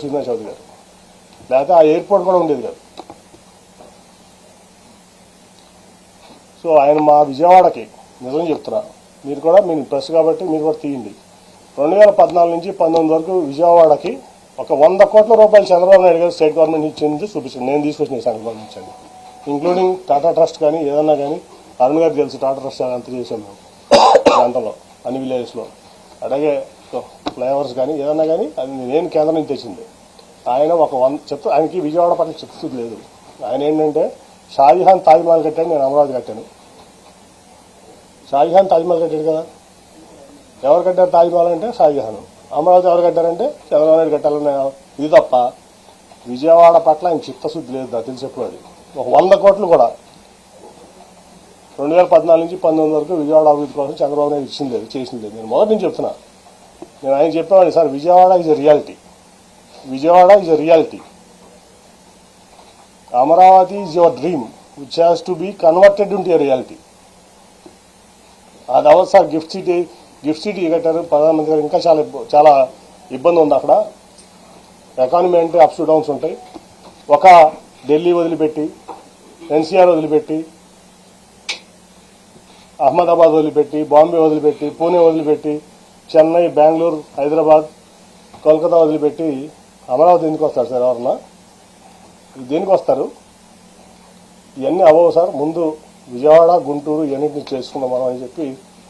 శ్రీనాథ్ చౌదరి గారు లేకపోతే ఆ ఎయిర్పోర్ట్ కూడా ఉండేది కాదు. సో ఆయన మా విజయవాడకి నిజం చెప్తున్నా. మీరు కూడా మీరు ప్రెస్ కాబట్టి మీరు కూడా తీయండి. రెండు వేల పద్నాలుగు నుంచి పంతొమ్మిది వరకు విజయవాడకి ఒక వంద కోట్ల రూపాయలు చంద్రబాబు నాయుడు గారు స్టేట్ గవర్నమెంట్ ఇచ్చింది చూపించండి నేను తీసుకొచ్చిన central government including Tata Trust కానీ ఏదన్నా కానీ అరుణ్ గారికి తెలుసు టాటా ట్రస్ట్ అంత చేసాం మేము ప్రాంతంలో అన్ని విలేజెస్లో. అలాగే ఫ్లేవర్స్ కానీ ఏదన్నా కానీ అది నేను కేంద్రం నుంచి తెచ్చింది. ఆయన ఒక వన్ చెప్తా ఆయనకి విజయవాడ పట్ల చిత్తశుద్ధి లేదు. ఆయన ఏంటంటే షాజహాన్ తాజ్మహల్ కట్టాను నేను అమరావతి కట్టాను. షాజహాన్ తాజ్మహల్ కట్టాడు కదా. ఎవరు కట్టారు తాజ్మహల్ అంటే? షాజహాన్. అమరావతి ఎవరు కట్టారంటే? చంద్రబాబు నాయుడు కట్టాలని ఇది తప్ప విజయవాడ పట్ల ఆయన చిత్తశుద్ధి లేదు నాకు తెలిసి ఎప్పుడు అది. ఒక వంద కోట్లు కూడా. రెండు వేల పద్నాలుగు నుంచి పంతొమ్మిది వరకు విజయవాడ అభివృద్ధి కోసం చంద్రబాబు నాయుడు ఇచ్చింది లేదు చేసింది లేదు. నేను మొదటి నుంచి చెప్తున్నా. నేను ఆయన చెప్పేవాడిని sir Vijayawada is reality Vijayawada is a reality Amaravati is your dream which has to be converted into a reality అది అవ్వదు sir gift city gift city కట్టారు ప్రధానమంత్రి గారు ఇంకా చాలా చాలా ఇబ్బంది ఉంది అక్కడ. ఎకానమీ అంటే అప్స్ డౌన్స్ ఉంటాయి. ఒక ఢిల్లీ వదిలిపెట్టి ఎన్సీఆర్ వదిలిపెట్టి అహ్మదాబాద్ వదిలిపెట్టి బాంబే వదిలిపెట్టి పూణే వదిలిపెట్టి చెన్నై బెంగళూరు హైదరాబాద్ కోల్కతా వదిలిపెట్టి అమరావతి ఎందుకు వస్తారు సార్ ఎవరన్నా? దేనికి వస్తారు? ఇవన్నీ అవ్వవు సార్. ముందు విజయవాడ గుంటూరు ఇవన్నింటిని చేసుకుందాం మనం అని చెప్పి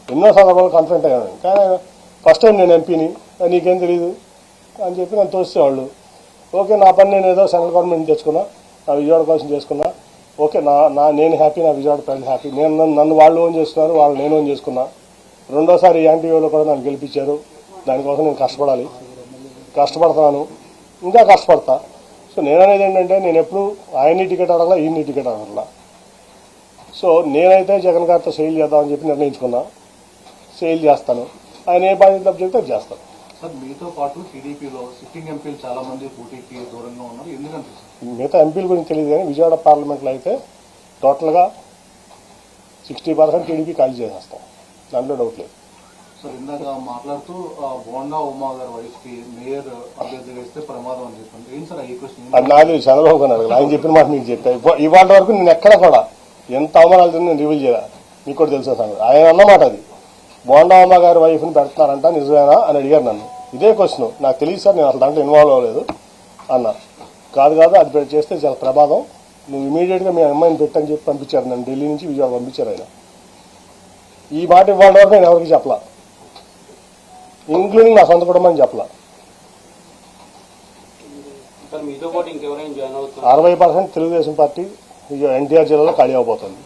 ఎన్నో సందర్భాలు కాన్ఫిడెంట్ అయ్యాను కానీ ఫస్ట్ టైం నేను ఎంపీని నీకేం తెలియదు అని చెప్పి నన్ను తోసేవాళ్ళు. ఓకే నా పని నేను ఏదో సెంట్రల్ గవర్నమెంట్ తెచ్చుకున్నా నా విజయవాడ కోసం చేసుకున్నా. ఓకే నా నా నేను హ్యాపీ నా విజయవాడ ప్రజలు హ్యాపీ నేను నన్ను వాళ్ళు ఓన్ చేసుకున్నారు వాళ్ళు నేను ఓన్ చేసుకున్నా. రెండోసారి యాంటీవీలో కూడా నన్ను గెలిపించారు. దానికోసం నేను కష్టపడాలి. కష్టపడతాను. ఇంకా కష్టపడతా. సో నేను అనేది ఏంటంటే నేను ఎప్పుడు ఆయన్ని టికెట్ అడగలా ఈయన్ని టికెట్ అడగలా. సో నేనైతే జగన్ గారితో సేల్ చేద్దామని చెప్పి నిర్ణయించుకున్నా. సేల్ చేస్తాను. ఆయన ఏ బాధ్యత చెప్తే అది చేస్తాను. సార్ మీతో పాటు టీడీపీలో సిట్టింగ్ ఎంపీలు చాలా మంది పోటీకి దూరంగా ఉన్నారు. ఎందుకంటే మిగతా ఎంపీల గురించి తెలియదు కానీ విజయవాడ పార్లమెంట్లో అయితే టోటల్గా సిక్స్టీ పర్సెంట్ టీడీపీ ఖాళీ చేసేస్తాం. దాంట్లో డౌట్ లేదు సార్ ఇందాక మాట్లాడుతూ బోండా ఉమా గారి వైఫ్కి మేయర్ అభ్యర్థి వేస్తే ప్రమాదం అని చెప్పండి ఏం సార్ ఈ క్వశ్చన్? అది నాది చంద్రబాబు గారు ఆయన చెప్పిన మాట మీకు చెప్పా ఇవాళ వరకు నేను ఎక్కడ కూడా ఎంత అవమానాలు తిన్నా నేను రివీల్ చేయాలి. మీకు కూడా తెలుసా సంగతి. ఆయన అన్నమాట అది. బోండామ్మ గారి వైఫ్ని పెడుతున్నారంట నిజమేనా అని అడిగారు నన్ను. ఇదే క్వశ్చన్. నాకు తెలియదు సార్ నేను అసలు దాంట్లో ఇన్వాల్వ్ అవ్వలేదు అన్న. కాదు కాదు అది చేస్తే చాలా ప్రమాదం. నువ్వు ఇమీడియట్గా మీ అమ్మాయిని పెట్టని చెప్పి పంపించారు నన్ను. ఢిల్లీ నుంచి విజయవాడ పంపించారు ఆయన. ఈ మాట ఇవాళ వరకు నేను ఎవరికి చెప్పలా. ఇంక్లూడింగ్ నా సొంత కుటుంబం చెప్పలా. అరవై పర్సెంట్ తెలుగుదేశం పార్టీ ఎన్టీఆర్ జిల్లాలో ఖాళీ అవబోతుంది.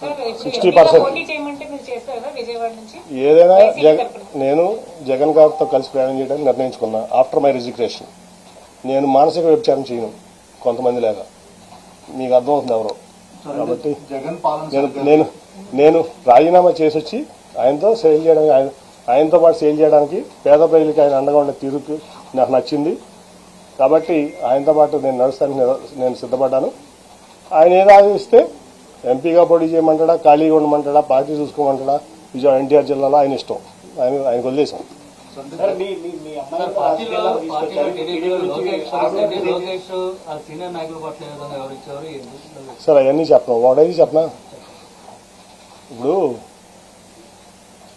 సార్, 60% పోటీ చేయమంటే మీరు చేస్తారా విజయవాడ నుంచి? ఏదైనా. నేను జగన్ గారితో కలిసి ప్రయాణం చేయడానికి నిర్ణయించుకున్నా ఆఫ్టర్ మై రిజిగ్రేషన్ నేను మానసిక వ్యభిచారం చేయను కొంతమంది లేక. మీకు అర్థమవుతుంది ఎవరో. కాబట్టి నేను నేను నేను రాజీనామా చేసి వచ్చి ఆయనతో సేల్ చేయడానికి ఆయన ఆయనతో పాటు సేల్ చేయడానికి పేద ప్రజలకి ఆయన అండగా ఉండే తీరుకు నాకు నచ్చింది. కాబట్టి ఆయనతో పాటు నేను నడుస్తానికి నేను- సిద్ధపడ్డాను. ఆయన ఏదో ఆదేశిస్తే ఎంపీగా పోటీ చేయమంటాడా ఖాళీగా ఉండమంటాడా పార్టీ చూసుకోమంటాడా విజయవాడ ఎన్టీఆర్ జిల్లాలో ఆయన ఇష్టం. ఆయన ఆయనకు వదిలేసాం సార్ అవన్నీ చెప్పను. ఒకటైతే చెప్పనా? ఇప్పుడు